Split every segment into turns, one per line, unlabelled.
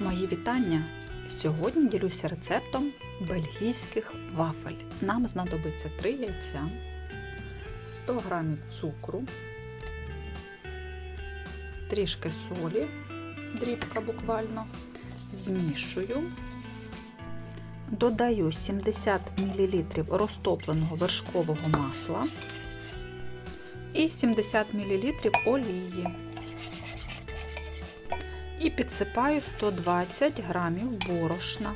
Мої вітання! Сьогодні ділюся рецептом бельгійських вафель. Нам знадобиться 3 яйця, 100 г цукру, трішки солі, дрібка буквально, змішую. Додаю 70 мл розтопленого вершкового масла і 70 мл олії. І підсипаю 120 грамів борошна.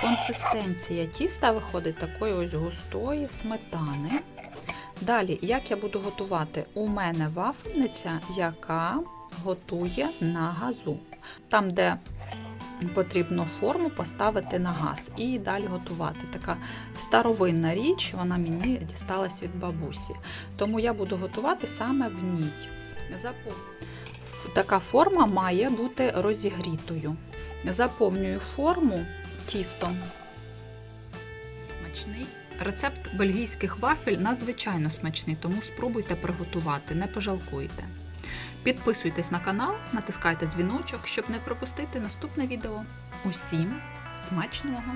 Консистенція тіста виходить такої ось густої сметани. Далі, як я буду готувати? У мене вафельниця, яка готує на газу. Там, де потрібно форму поставити на газ і далі готувати. Така старовинна річ, вона мені дісталась від бабусі. Тому я буду готувати саме в ній. Така форма має бути розігрітою. Заповнюю форму тістом. Смачний. Рецепт бельгійських вафель надзвичайно смачний, тому спробуйте приготувати, не пожалкуйте. Підписуйтесь на канал, натискайте дзвіночок, щоб не пропустити наступне відео. Усім смачного!